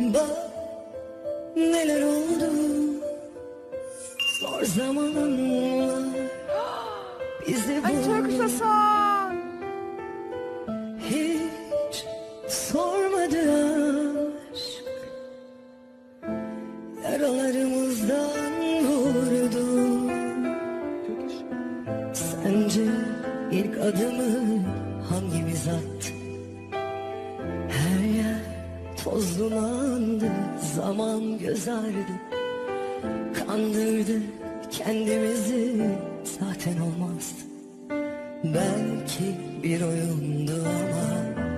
Bak neler oldu Zor zamanlar Bizi Ay çok. Hiç sormadı aşk Yaralarımızdan vurdu Sence ilk adımı hangimiz attı? Toz dumandı, zaman göz ardı Kandırdı kendimizi, zaten olmazdı. Belki bir oyundu ama